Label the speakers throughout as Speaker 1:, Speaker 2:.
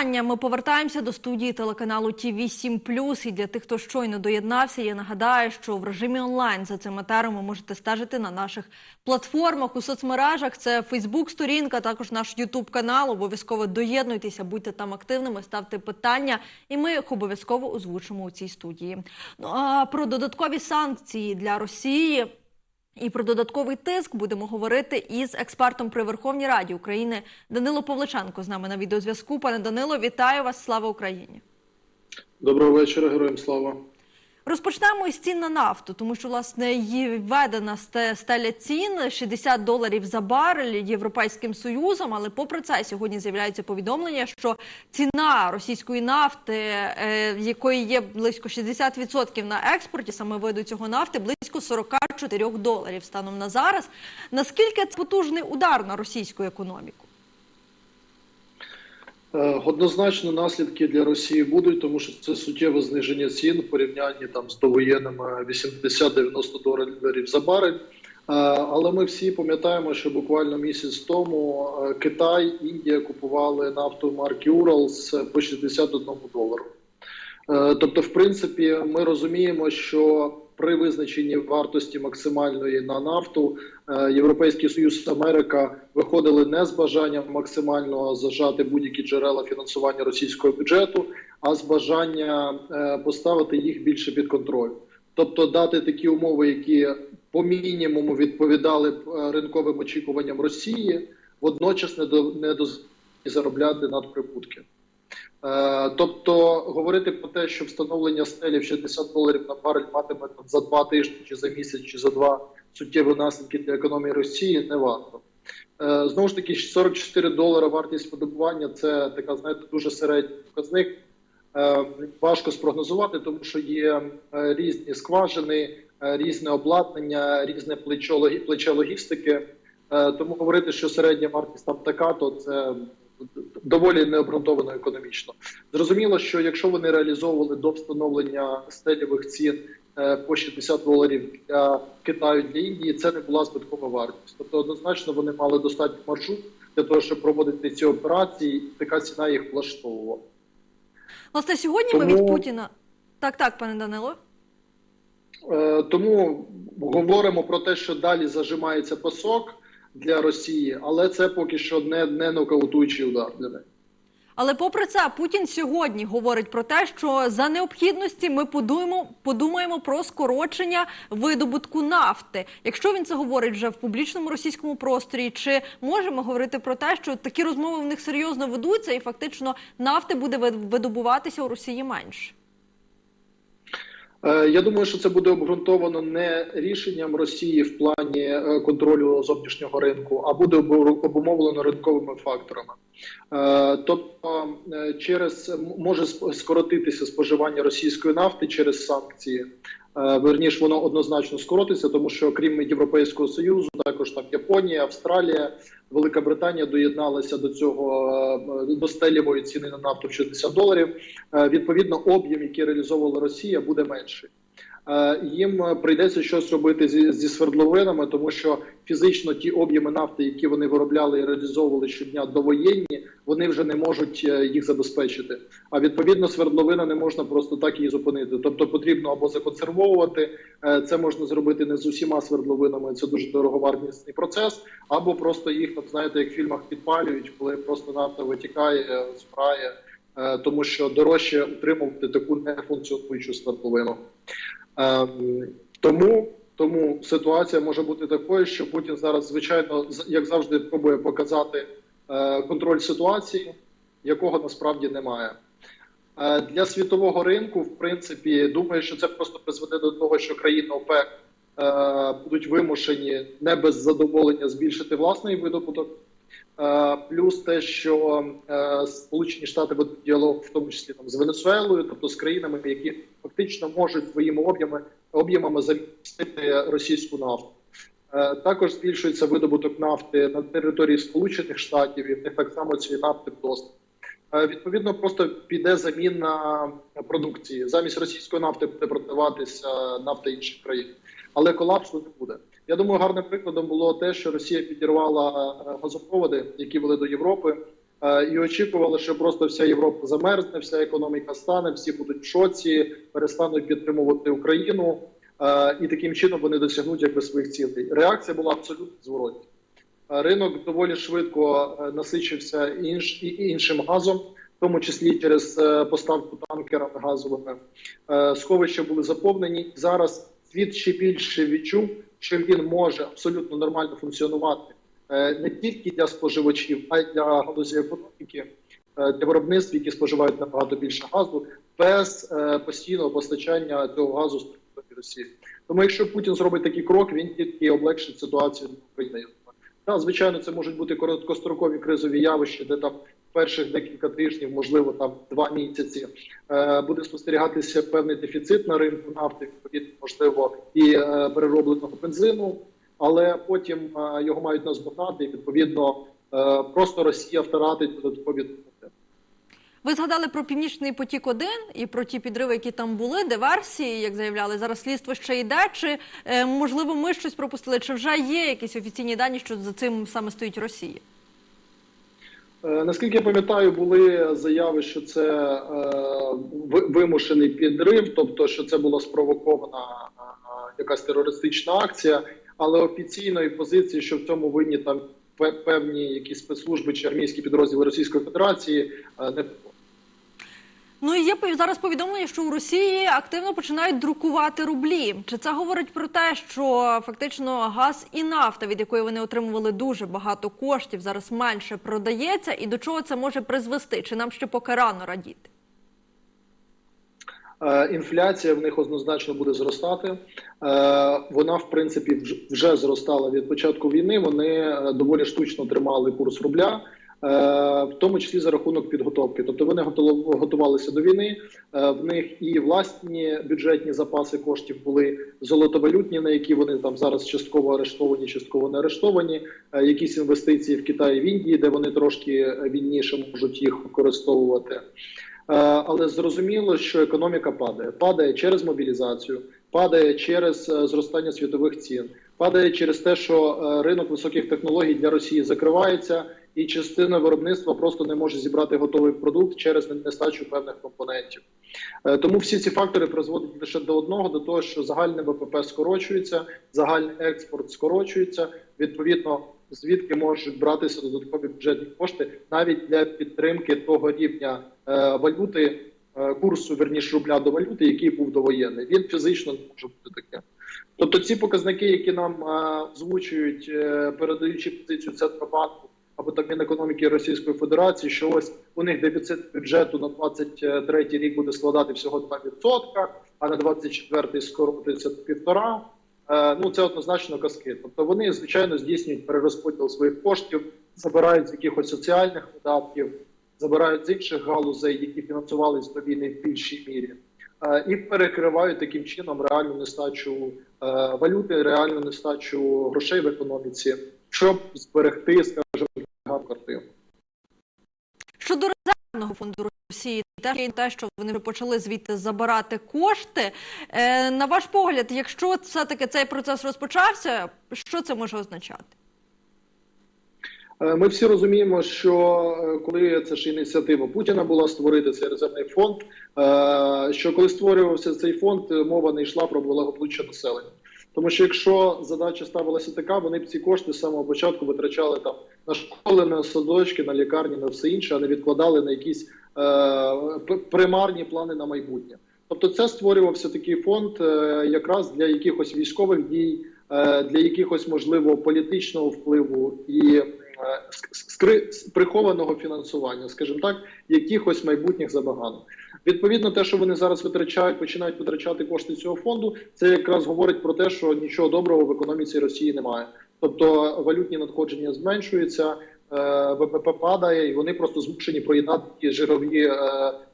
Speaker 1: вітання. Ми повертаємося до студії телеканалу ТІВІ 7 І для тих, хто щойно доєднався, я нагадаю, що в режимі онлайн за цим етером ви можете стежити на наших платформах у соцмережах. Це Фейсбук, сторінка, також наш Ютуб канал. Обов'язково доєднуйтеся, будьте там активними, ставте питання, і ми їх обов'язково озвучимо у цій студії. Ну а про додаткові санкції для Росії. І про додатковий тиск будемо говорити із експертом при Верховній Раді України Данило Павличенко з нами на відеозв'язку. Пане Данило, вітаю вас! Слава Україні!
Speaker 2: Доброго вечора, героям слава.
Speaker 1: Розпочнемо із цін на нафту, тому що власне її введена сте- стеля цін 60 доларів за барель Європейським Союзом. Але попри це сьогодні з'являється повідомлення, що ціна російської нафти, е, якої є близько 60% на експорті, саме виду цього нафти, близько 44 доларів станом на зараз. Наскільки це потужний удар на російську економіку?
Speaker 2: Е, Однозначно наслідки для Росії будуть, тому що це суттєве зниження цін в порівнянні там з довоєнними 80-90 доларів за барель. Е, Але ми всі пам'ятаємо, що буквально місяць тому е, Китай, Індія купували нафту марки Уралс по 61 долару. Тобто, в принципі, ми розуміємо, що при визначенні вартості максимальної на нафту е, Європейський Союз Америка виходили не з бажанням максимально зажати будь-які джерела фінансування російського бюджету, а з бажання е, поставити їх більше під контроль, тобто дати такі умови, які по мінімуму відповідали б е, ринковим очікуванням Росії, водночас не до не дозволити заробляти надприбутки. Е, Тобто говорити про те, що встановлення стелі в 60 доларів на барель матиме там за два тижні, чи за місяць, чи за два суттєві наслідки для економії Росії, не варто. Е, Знову ж таки, 44 долара вартість видобування це така, знаєте, дуже середній показник. Е, Важко спрогнозувати, тому що є різні скважини, різне обладнання, різне плече логістики. Тому говорити, що середня вартість там така, то це доволі необґрунтовано економічно. Зрозуміло, що якщо вони реалізовували до встановлення стелівих цін е, по 60 доларів для Китаю для Індії, це не була збиткова вартість. Тобто, однозначно вони мали достатньо маршрут для того, щоб проводити ці операції, і така ціна їх влаштовувала.
Speaker 1: Власне, сьогодні ми від Путіна. Так, так, пане Данило.
Speaker 2: Е, Тому говоримо про те, що далі зажимається пасок для Росії, але це поки що не, не нокаутуючий удар для неї.
Speaker 1: Але попри це, Путін сьогодні говорить про те, що за необхідності ми подумаємо, подумаємо про скорочення видобутку нафти. Якщо він це говорить вже в публічному російському просторі, чи можемо говорити про те, що такі розмови в них серйозно ведуться, і фактично нафти буде вид- видобуватися у Росії менше?
Speaker 2: Е, Я думаю, що це буде обґрунтовано не рішенням Росії в плані е, контролю зовнішнього ринку, а буде обу- обумовлено ринковими факторами. Е, Тобто, через може скоротитися споживання російської нафти через санкції. Е, Верніш, воно однозначно скоротиться, тому що крім Європейського союзу, також там Японія, Австралія, Велика Британія доєдналися до цього е, до стелівої ціни на нафту в 60 доларів. Е, Відповідно, об'єм, який реалізовувала Росія, буде менший. Е, Їм е, прийдеться щось робити зі, зі свердловинами, тому що фізично ті об'єми нафти, які вони виробляли і реалізовували щодня довоєнні, вони вже не можуть е, їх забезпечити. А відповідно, свердловина не можна просто так її зупинити. Тобто потрібно або законсервовувати. Це можна зробити не з усіма свердловинами. Це дуже дороговартісний процес, або просто їх там знаєте, як в фільмах підпалюють, коли просто нафта витікає, е, тому що дорожче утримувати таку нефункціонуючу свердловину. Ем, Тому, тому ситуація може бути такою, що Путін зараз, звичайно, як завжди, пробує показати е, контроль ситуації, якого насправді немає. Е, Для світового ринку, в принципі, думаю, що це просто призведе до того, що країни ОПЕК е, будуть вимушені не без задоволення збільшити власний видобуток. Е, Плюс те, що е, Сполучені Штати ведуть діалог, в тому числі там з Венесуелою, тобто з країнами, які фактично можуть своїми об'ємами об'ємами замістити російську нафту. Е, Також збільшується видобуток нафти на території Сполучених Штатів, і в них так само цієї нафти вдосталь. Е, Відповідно, просто піде заміна продукції. Замість російської нафти буде продаватися нафта інших країн, але колапсу не буде. Я думаю, гарним прикладом було те, що Росія підірвала е, газопроводи, які вели до Європи. е, і очікували, що просто вся Європа замерзне, вся економіка стане, всі будуть в шоці, перестануть підтримувати Україну, е, і таким чином вони досягнуть якби своїх цілей. Реакція була абсолютно зворотня. Ринок доволі швидко насичився інш, іншим газом, в тому числі через поставку танкерами газовими. Сховища були заповнені. Зараз світ ще більше відчув, що він може абсолютно нормально функціонувати е, не тільки для споживачів, а й для галузі економіки, е, для виробництв, які споживають набагато більше газу, без е, постійного постачання цього газу з території Росії. Тому, якщо Путін зробить такий крок, він тільки облегшить ситуацію України. Так, звичайно, це можуть бути короткострокові кризові явища, де там перших декілька тижнів, можливо, там два місяці, е, буде спостерігатися певний дефіцит на ринку нафти, відповідно, можливо, і е, переробленого бензину, але потім е, його мають наздогнати, і відповідно просто Росія втратить додаткові.
Speaker 1: Ви згадали про північний потік 1 і про ті підриви, які там були, диверсії, як заявляли. Зараз слідство ще йде. Чи можливо ми щось пропустили? Чи вже є якісь офіційні дані, що за цим саме стоїть Росія?
Speaker 2: Е, Наскільки я пам'ятаю, були заяви, що це е, вимушений підрив, тобто що це була спровокована е, якась терористична акція, але офіційної позиції, що в цьому винні там пе- певні якісь спецслужби чи армійські підрозділи Російської Федерації, не.
Speaker 1: Ну і є зараз повідомлення, що у Росії активно починають друкувати рублі. Чи це говорить про те, що фактично газ і нафта, від якої вони отримували дуже багато коштів, зараз менше продається, і до чого це може призвести? Чи нам ще поки рано радіти?
Speaker 2: Е, Інфляція в них однозначно буде зростати. Е, Вона, в принципі, вже зростала від початку війни. Вони е, доволі штучно тримали курс рубля, в тому числі за рахунок підготовки. Тобто вони готувалися до війни. е, В них і власні бюджетні запаси коштів були золотовалютні, на які вони там зараз частково арештовані, частково не арештовані. Е, Якісь інвестиції в Китаї, в Індії, де вони трошки е, вільніше можуть їх використовувати. Е, Але зрозуміло, що економіка падає. Падає через мобілізацію, падає через е, зростання світових цін, падає через те, що е, ринок високих технологій для Росії закривається, і частина виробництва просто не може зібрати готовий продукт через нестачу певних компонентів. Е, Тому всі ці фактори призводять лише до одного: до того, що загальне ВПП скорочується, загальний експорт скорочується. Відповідно, звідки можуть братися додаткові бюджетні кошти навіть для підтримки того рівня е, валюти, курсу верніше рубля до валюти, який був довоєнний. Він фізично не може бути таким. Тобто, ці показники, які нам е, озвучують, е, передаючи позицію Центробанку або так Мінекономіки Російської Федерації, що ось у них дефіцит бюджету на 23 рік буде складати всього 2%, а на 24 скоротиться півтора. Е, Ну це однозначно казки. Тобто вони звичайно здійснюють перерозподіл своїх коштів, забирають з якихось соціальних видатків, забирають з інших галузей, які фінансувалися до війни в більшій мірі, і перекривають таким чином реальну нестачу валюти, реальну нестачу грошей в економіці, щоб зберегти, скажімо, картину.
Speaker 1: Щодо резервного фонду Росії, теж є те, що вони вже почали звідти забирати кошти. Е, на ваш погляд, якщо все-таки цей процес розпочався, що це може означати?
Speaker 2: Е, Ми всі розуміємо, що е, коли це ж ініціатива Путіна була створити цей резервний фонд, е, що коли створювався цей фонд, мова не йшла про благополуччя населення. Тому що якщо задача ставилася така, вони б ці кошти з самого початку витрачали там на школи, на садочки, на лікарні, на все інше, а не відкладали на якісь е, примарні плани на майбутнє. Тобто, це створювався такий фонд е, якраз для якихось військових дій, е, для якихось можливо політичного впливу і скри прихованого фінансування, скажімо так, якихось майбутніх забаганок. Відповідно, те, що вони зараз витрачають, починають витрачати кошти цього фонду, це якраз говорить про те, що нічого доброго в економіці Росії немає. Тобто валютні надходження зменшуються, е, ВПП падає, і вони просто змушені проїдати ті жирові е,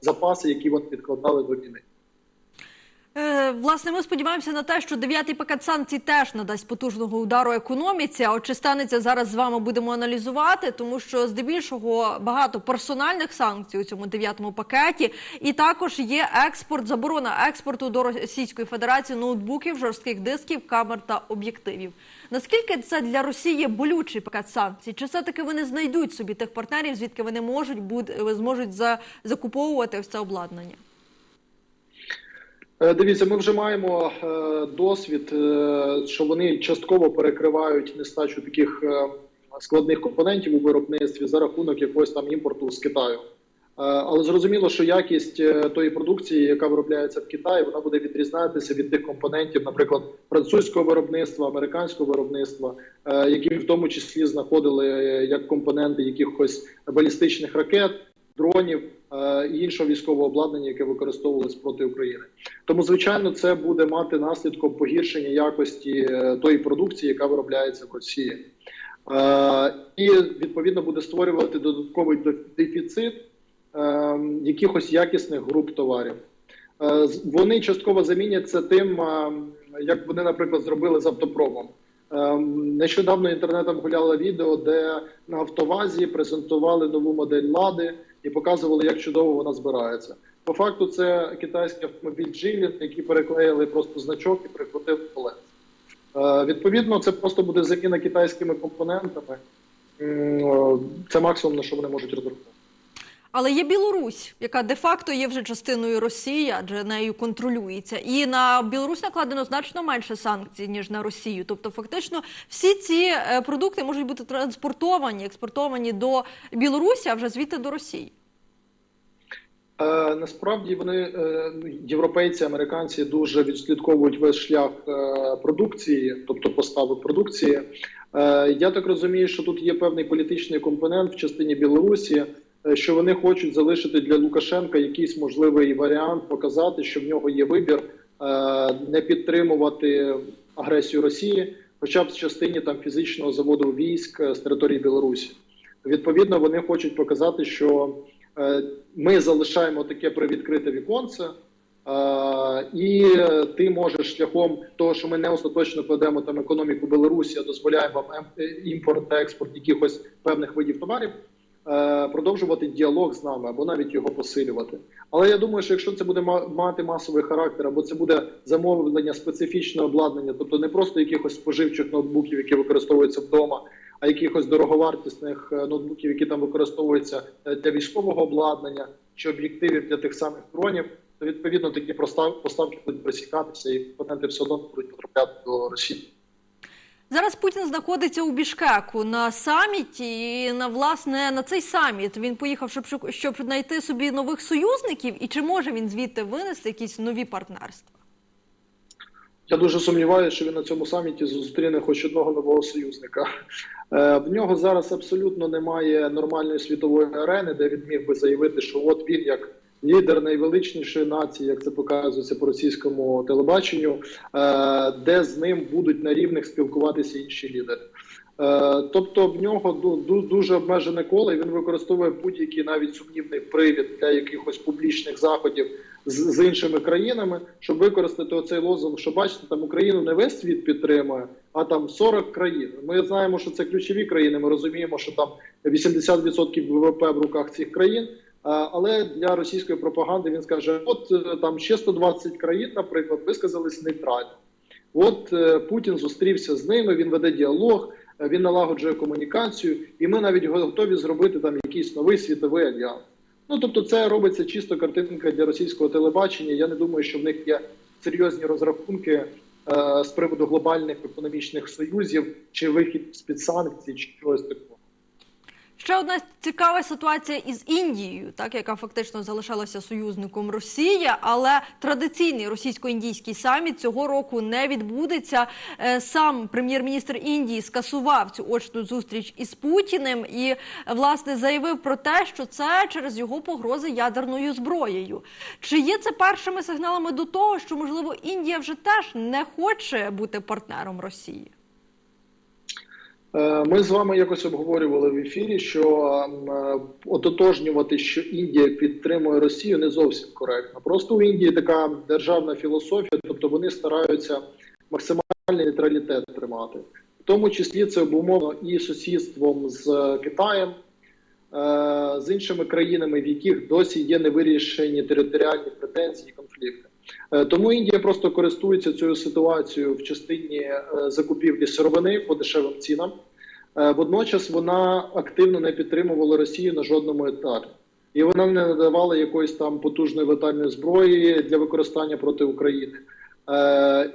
Speaker 2: запаси, які вони відкладали до війни.
Speaker 1: Е, Власне, ми сподіваємося на те, що дев'ятий пакет санкцій теж надасть потужного удару економіці. А от чи станеться зараз з вами будемо аналізувати, тому що здебільшого багато персональних санкцій у цьому дев'ятому пакеті, і також є експорт, заборона експорту до Російської Федерації ноутбуків, жорстких дисків, камер та об'єктивів. Наскільки це для Росії болючий пакет санкцій? Чи все таки вони знайдуть собі тих партнерів, звідки вони можуть буд- зможуть за закуповувати це обладнання?
Speaker 2: Е, Дивіться, ми вже маємо е, досвід, е, що вони частково перекривають нестачу таких складних компонентів у виробництві за рахунок якогось там імпорту з Китаю. Але зрозуміло, що якість тої продукції, яка виробляється в Китаї, вона буде відрізнятися від тих компонентів, наприклад, французького виробництва, американського виробництва, які в тому числі знаходили як компоненти якихось балістичних ракет, дронів е, і іншого військового обладнання, яке використовувалось проти України. Тому, звичайно, це буде мати наслідком погіршення якості е, тої продукції, яка виробляється в Росії. Е, І відповідно буде створювати додатковий деф- дефіцит якихось якісних груп товарів. Вони частково заміняться тим, як вони, наприклад, зробили з автопромом. Нещодавно інтернетом гуляло відео, де на автовазі презентували нову модель лади і показували, як чудово вона збирається. По факту, це китайський автомобіль Джилін, який переклеїли просто значок і прикрутив колес. Е, Відповідно, це просто буде заміна китайськими компонентами. Це максимум на що вони можуть розраховувати.
Speaker 1: Але є Білорусь, яка де-факто є вже частиною Росії, адже нею контролюється. І на Білорусь накладено значно менше санкцій, ніж на Росію. Тобто, фактично, всі ці е, продукти можуть бути транспортовані, експортовані до Білорусі, а вже звідти до Росії.
Speaker 2: Е, насправді вони е, європейці, американці дуже відслідковують весь шлях продукції, тобто поставок продукції. Я так розумію, що тут є певний політичний компонент в частині Білорусі, що вони хочуть залишити для Лукашенка якийсь можливий варіант, показати, що в нього є вибір е, не підтримувати агресію Росії, хоча б в частині там фізичного заводу військ е, з території Білорусі. Відповідно, вони хочуть показати, що е, ми залишаємо таке привідкрите віконце, е, і ти можеш шляхом того, що ми не остаточно кладемо там економіку Білорусі, а дозволяємо вам ем- е, імпорт та експорт якихось певних видів товарів, е, продовжувати діалог з нами або навіть його посилювати. Але я думаю, що якщо це буде ма- мати масовий характер, або це буде замовлення специфічного обладнання, тобто не просто якихось споживчих ноутбуків, які використовуються вдома, а якихось дороговартісних е, ноутбуків, які там використовуються е, для військового обладнання чи об'єктивів для тих самих дронів, то відповідно такі поставки будуть пресікатися, і компоненти все одно будуть потрапляти до Росії.
Speaker 1: Зараз Путін знаходиться у Бішкеку на саміті. І на власне на цей саміт він поїхав, щоб щоб знайти собі нових союзників, і чи може він звідти винести якісь нові партнерства?
Speaker 2: Я дуже сумніваюся, що він на цьому саміті зустріне хоч одного нового союзника. Е, В нього зараз абсолютно немає нормальної світової арени, де він міг би заявити, що от він як лідер найвеличнішої нації, як це показується по російському телебаченню, е, де з ним будуть на рівних спілкуватися інші лідери. Е, Тобто в нього ду- ду- дуже обмежене коло, і він використовує будь-який навіть сумнівний привід для якихось публічних заходів з, з іншими країнами, щоб використати оцей лозунг, що бачите, там Україну не весь світ підтримує, а там 40 країн. Ми знаємо, що це ключові країни. Ми розуміємо, що там 80% ВВП в руках цих країн. Але для російської пропаганди він скаже: от е, там ще 120 країн, наприклад, висказались нейтрально. От е, Путін зустрівся з ними, він веде діалог, е, він налагоджує комунікацію, і ми навіть готові зробити там якийсь новий світовий альянс. Ну тобто, це робиться чисто картинка для російського телебачення. Я не думаю, що в них є серйозні розрахунки з приводу глобальних економічних союзів чи вихід з під санкцій, чи чогось такого.
Speaker 1: Ще одна цікава ситуація із Індією, так яка фактично залишалася союзником Росії, але традиційний російсько-індійський саміт цього року не відбудеться. Е, Сам прем'єр-міністр Індії скасував цю очну зустріч із Путіним і власне заявив про те, що це через його погрози ядерною зброєю. Чи є це першими сигналами до того, що можливо Індія вже теж не хоче бути партнером Росії?
Speaker 2: Е, Ми з вами якось обговорювали в ефірі, що е, ототожнювати, що Індія підтримує Росію, не зовсім коректно. Просто у Індії така державна філософія, тобто вони стараються максимальний нейтралітет тримати. В тому числі це обумовлено і сусідством з Китаєм, е, з іншими країнами, в яких досі є невирішені територіальні претензії і конфлікти. Е, Тому Індія просто користується цією ситуацією в частині е, закупівлі сировини по дешевим цінам. Е, Водночас вона активно не підтримувала Росію на жодному етапі, і вона не надавала якоїсь там потужної летальної зброї для використання проти України.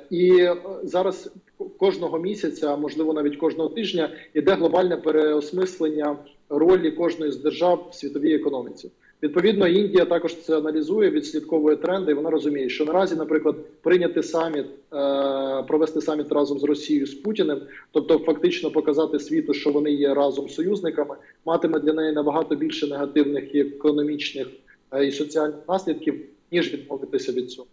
Speaker 2: І зараз кожного місяця, а можливо навіть кожного тижня, йде глобальне переосмислення ролі кожної з держав в світовій економіці. Відповідно, Індія також це аналізує, відслідковує тренди. і Вона розуміє, що наразі, наприклад, прийняти саміт, е, провести саміт разом з Росією з Путіним, тобто фактично показати світу, що вони є разом союзниками, матиме для неї набагато більше негативних економічних е, і соціальних наслідків, ніж відмовитися від цього.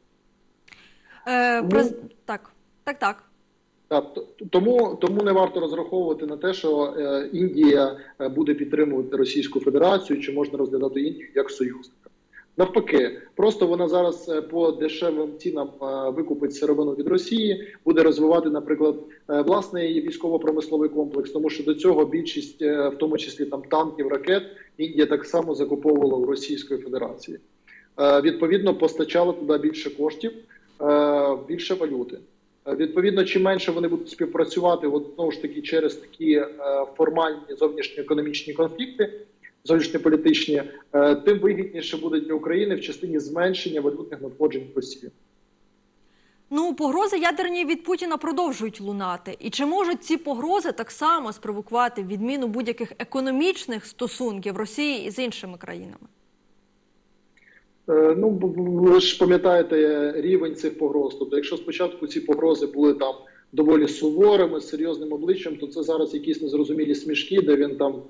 Speaker 1: Е,
Speaker 2: Ну,
Speaker 1: през... Так, так, так.
Speaker 2: Тому, тому не варто розраховувати на те, що е, Індія е, буде підтримувати Російську Федерацію, чи можна розглядати Індію як союзника. Навпаки, просто вона зараз е, по дешевим цінам викупить сировину від Росії, буде розвивати, наприклад, власний військово-промисловий комплекс, тому що до цього більшість, в тому числі там танків, ракет, Індія так само закуповувала у Російської Федерації. Відповідно, постачала туди більше коштів, більше валюти. Е, Відповідно, чим менше вони будуть співпрацювати, от знову ж таки через такі е, формальні зовнішньоекономічні конфлікти, зовнішньополітичні, е, тим вигідніше буде для України в частині зменшення валютних надходжень Росії.
Speaker 1: Ну, погрози ядерні від Путіна продовжують лунати. І чи можуть ці погрози так само спровокувати відміну будь-яких економічних стосунків Росії із іншими країнами?
Speaker 2: Е, Ну, ви ж пам'ятаєте рівень цих погроз. Тобто, якщо спочатку ці погрози були там доволі суворими, з серйозним обличчям, то це зараз якісь незрозумілі смішки, де він там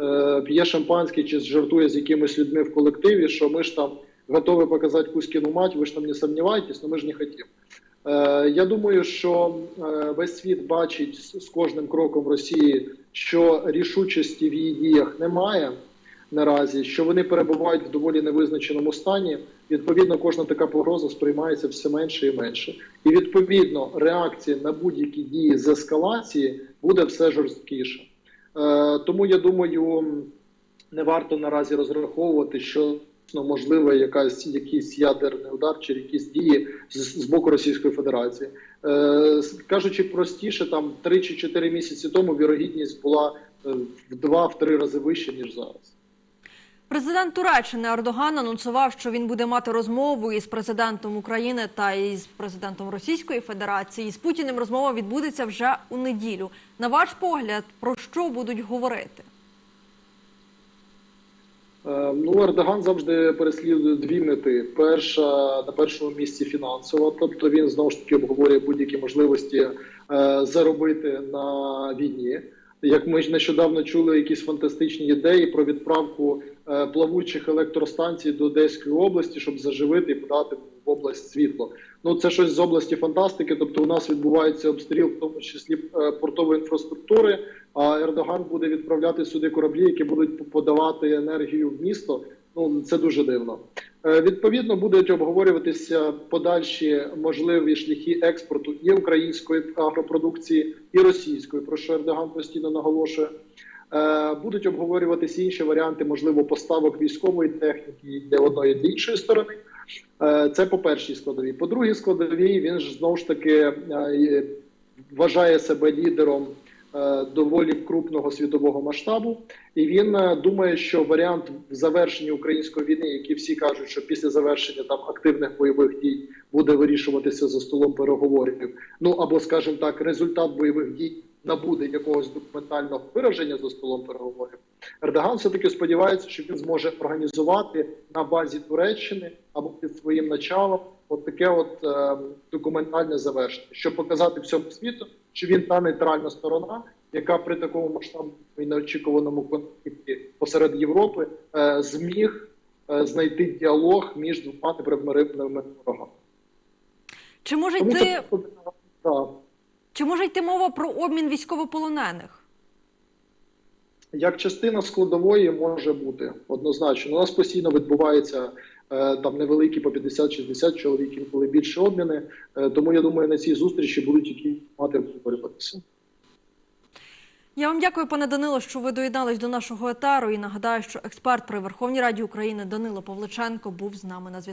Speaker 2: е, п'є шампанське чи жартує з якимись людьми в колективі, що ми ж там готові показати Кузькіну мать, ви ж там не сумніваєтесь, але ми ж не хотімо. Е, Я думаю, що е, весь світ бачить з з кожним кроком Росії, що рішучості в її діях немає наразі, що вони перебувають в доволі невизначеному стані. Відповідно, кожна така погроза сприймається все менше і менше. І відповідно реакція на будь-які дії з ескалації буде все жорсткіше. Е, тому я думаю, не варто наразі розраховувати, що ну, можливо якась якийсь ядерний удар чи якісь дії з, з боку Російської Федерації. Е, кажучи простіше, там 3 чи 4 місяці тому вірогідність була е, в 2-3 рази вища ніж зараз.
Speaker 1: Президент Туреччини Ердоган анонсував, що він буде мати розмову із президентом України та із президентом Російської Федерації. З Путіним розмова відбудеться вже у неділю. На ваш погляд, про що будуть говорити?
Speaker 2: Е, Ну, Ердоган завжди переслідує дві мети. Перша на першому місці фінансова, тобто він знову ж таки обговорює будь-які можливості е, заробити на війні. Як ми ж нещодавно чули якісь фантастичні ідеї про відправку е, плавучих електростанцій до Одеської області, щоб заживити і подати в область світло. Ну це щось з області фантастики. Тобто, у нас відбувається обстріл, в тому числі е, портової інфраструктури. А Ердоган буде відправляти сюди кораблі, які будуть подавати енергію в місто. Ну це дуже дивно. Е, Відповідно, будуть обговорюватися подальші можливі шляхи експорту і української агропродукції, і російської, про що Ердоган постійно наголошує. Е, Будуть обговорюватися інші варіанти, можливо, поставок військової техніки для одної для іншої сторони. Е, Це по першій складовій. По другій складовій він ж знову ж таки вважає себе лідером доволі крупного світового масштабу, і він е, думає, що варіант завершення української війни, які всі кажуть, що після завершення там активних бойових дій буде вирішуватися за столом переговорів. Ну або, скажімо так, результат бойових дій набуде якогось документального вираження за столом переговорів. Ердоган все таки сподівається, що він зможе організувати на базі Туреччини або під своїм началом от таке от е, документальне завершення, щоб показати всьому світу, що він та нейтральна сторона, яка при такому масштабному і неочікуваному конфлікті посеред Європи е, зміг е, знайти діалог між двома непримиримими ворогами.
Speaker 1: Чи може
Speaker 2: Тому
Speaker 1: йти,
Speaker 2: це
Speaker 1: чи може йти мова про обмін військовополонених?
Speaker 2: як частина складової може бути однозначно. У нас постійно відбувається там невеликі по 50-60 чоловік, інколи більше обміни. Е, тому я думаю, на цій зустрічі будуть які мати обговорюватися.
Speaker 1: Я вам дякую, пане Данило, що ви доєднались до нашого етару. І нагадаю, що експерт при Верховній Раді України Данило Павличенко був з нами на зв'язку.